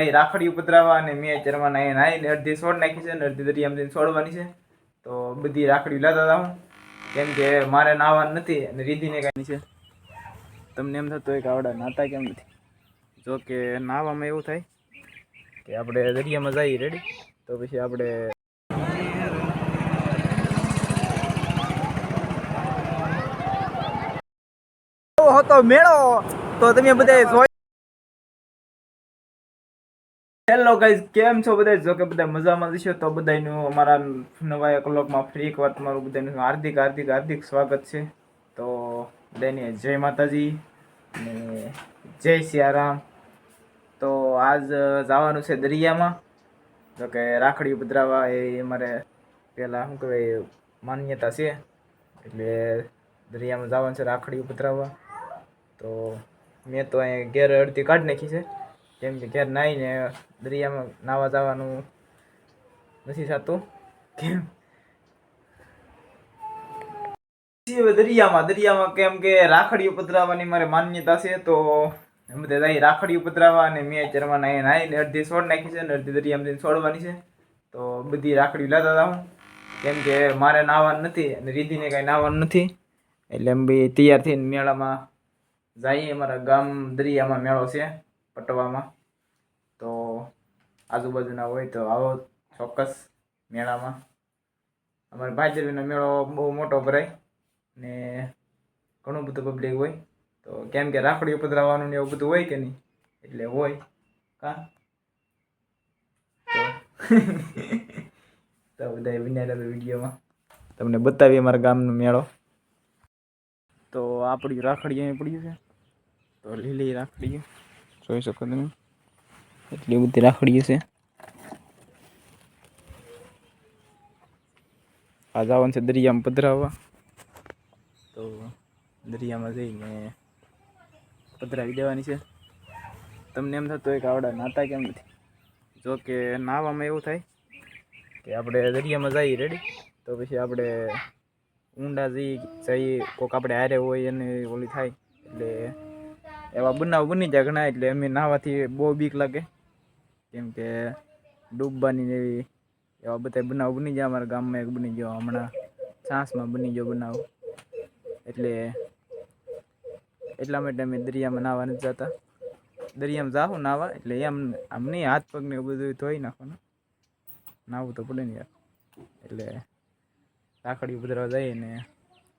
અહીં રાખડી ઉપદ્રાવા અને મેં ચરવા નાઈ નાઈને અડધી છોડ નાખી છે અને અડધી દરિયામાં છોડવાની છે. તો બધી રાખડી લેતા હતા હું. કેમ કે મારે નાવાનું નથી અને રીધિને કાંઈ છે. તમને એમ થતું હોય કે આવડા નાતા કેમ નથી? જો કે નાવામાં એવું થાય કે આપણે દરિયામાં જઈએ રેડી તો પછી આપણે હતો મેળો. તો તમે બધા હેલો ગાઈઝ કેમ છો બધા? જો કે બધા મજામાં જશો તો બધાનું અમારા નવા એક લોકમાં ફ્રી એકવાર તમારું બધાનું હાર્દિક હાર્દિક હાર્દિક સ્વાગત છે. તો બધાને જય માતાજી અને જય સિયારામ. તો આજ જવાનું છે દરિયામાં. જો કે રાખડી પધરાવા એ અમારે પહેલાં શું કહેવાય, માન્યતા છે. એટલે દરિયામાં જવાનું છે રાખડી પધરાવવા તો મેં તો અહીં ઘેર અડધી કાઢી નાખી છે. કેમ કે ઘેર નાહીને દરિયામાં નાવા જવાનું નથી થતું. કેમ? હવે દરિયામાં દરિયામાં કેમ કે રાખડી ઉપદ્રાવવાની મારે માન્યતા છે તો બધા જાય રાખડી પધરાવવા અને મેં ચરવા નાહી ને અડધી છોડ નાખી છે અને અડધી દરિયામાં છોડવાની છે. તો બધી રાખડી લેતા હતા હું. કેમ કે મારે નાવાનું નથી અને રીધિને કાંઈ નાવાનું નથી. એટલે એમ બી તૈયાર થઈને મેળામાં જઈએ. અમારા ગામ દરિયામાં મેળો છે, પટવામાં. તો આજુબાજુના હોય તો આવો ચોક્કસ મેળામાં. અમારે ભાજરવીનો મેળો બહુ મોટો ભરાય ને ઘણું બધું પબ્લિક હોય. તો કેમ કે રાખડી પધરાવવાનું ને એવું બધું હોય કે નહીં? એટલે હોય. કા? તો બધા વિનાયેલા વિડીયોમાં. તમને બતાવીએ અમારા ગામનો મેળો. તો આપણી રાખડી અહીં પડ્યું છે. તો લીલી રાખડી. જોઈ શકો તમે? એટલી બધી રાખડી છે આ જવાનું છે દરિયામાં પધરાવવા. તો દરિયામાં જઈને પધરાવી દેવાની છે. તમને એમ થતું હોય કે આવડા નાતા કેમ નથી? જો કે નાવામાં એવું થાય કે આપણે દરિયામાં જઈએ રેડી તો પછી આપણે ઊંડા જઈ, જઈએ કોઈક આપણે હારે હોય અને ઓલી થાય. એટલે એવા બનાવ બની જાય ઘણા, એટલે અમે નાહવાથી બહુ બીક લાગે. કેમ કે ડૂબવાની એવી એવા બધા બનાવ બની જાય અમારા ગામમાં એક બની ગયો હમણાં. છાસમાં બની ગયો બનાવ. એટલે એટલા માટે અમે દરિયામાં નાહવા નથી જતા. દરિયામાં જાઉં નાહવા એટલે એમ આમ નહીં, હાથ પગને એવું બધું ધોઈ નાખવાનું. નાહવું તો પડે ને યાર. એટલે રાખડી ઉભરાવા જઈએ ને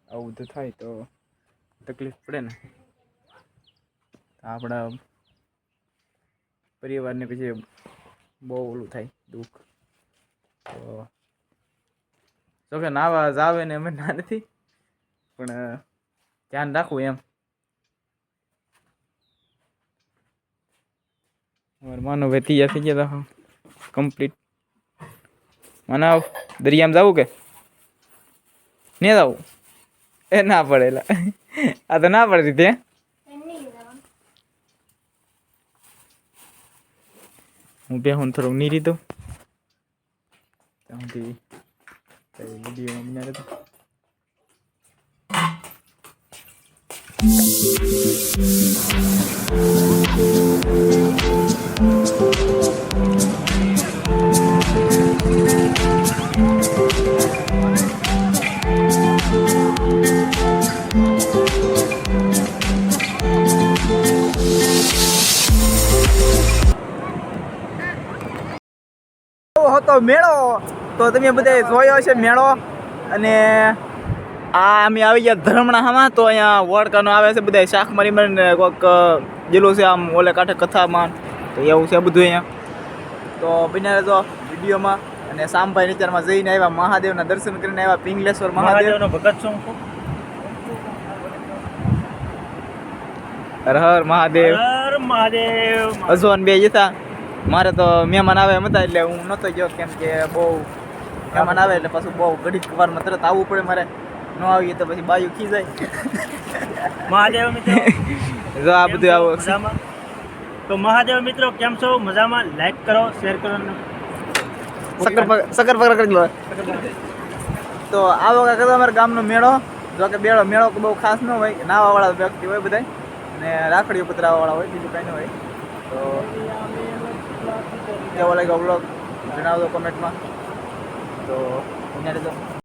આવું બધું થાય તો તકલીફ પડે ને. આપણા પરિવારને પછી બહુ ઓલું થાય, દુઃખ. તો જોકે નાવા આવે ને અમે ના નથી, પણ ધ્યાન રાખવું એમ. અમારે માનો તૈયાર થઈ ગયા હતા કમ્પ્લીટ આવ, દરિયામાં જવું કે? નહીં જવું? એ ના પડેલા. આ તો ના પડતી ત્યાં હું બે હું થોડુંક નીરી દઉં ત્યાં સુધી વિડીયોમાં બન્યા રહેતો હતો મેળો. તો તમે બધા જોયો છે મેળો. અને આ અમે આવી ગયા ધરમણામાં તો અહીંયા વડકાનો આવે છે બધા શાખ મારી મારીને કોઈક જેલું છે આમ ઓલે કાંઠે કથામાં. તો એવું છે બધું અહીંયા. તો બન્યા તો વિડીયોમાં. અને સામભાઈ નિચારમાં જઈને આવ્યા મહાદેવના દર્શન કરીને આવ્યા પિંગલેશ્વર મહાદેવ. મહાદેવનો ભગત છું હર હર મહાદેવ. હર મહાદેવ. અજવાન બે જતા. મારે તો મહેમાન આવે એમ હતા એટલે હું નહોતો ગયો કેમ કે બહુ મહેમાન આવે એટલે પાછું બહુ ઘડીક વારમાં તરત આવવું પડે મારે. ન આવીએ તો પછી બાયું ખી જાય. મહાદેવ મિત્રો જો આ બધું આવો. તો મહાદેવ મિત્રો કેમ છો? મજામાં? લાઈક કરો શેર કરો સકર પકડ કરી લો. તો આવો વખત કદાચ અમારા ગામનો મેળો. જો કે બેળો મેળો બહુ ખાસ ન હોય નાવાવાળા વ્યક્તિ હોય બધા ને રાખડીઓ પતરાવાવાળા હોય બીજું કાંઈ ન હોય. તો કેવો લાગ્યો બ્લોગ જણાવજો કોમેન્ટમાં તો અહીંયા રહેજો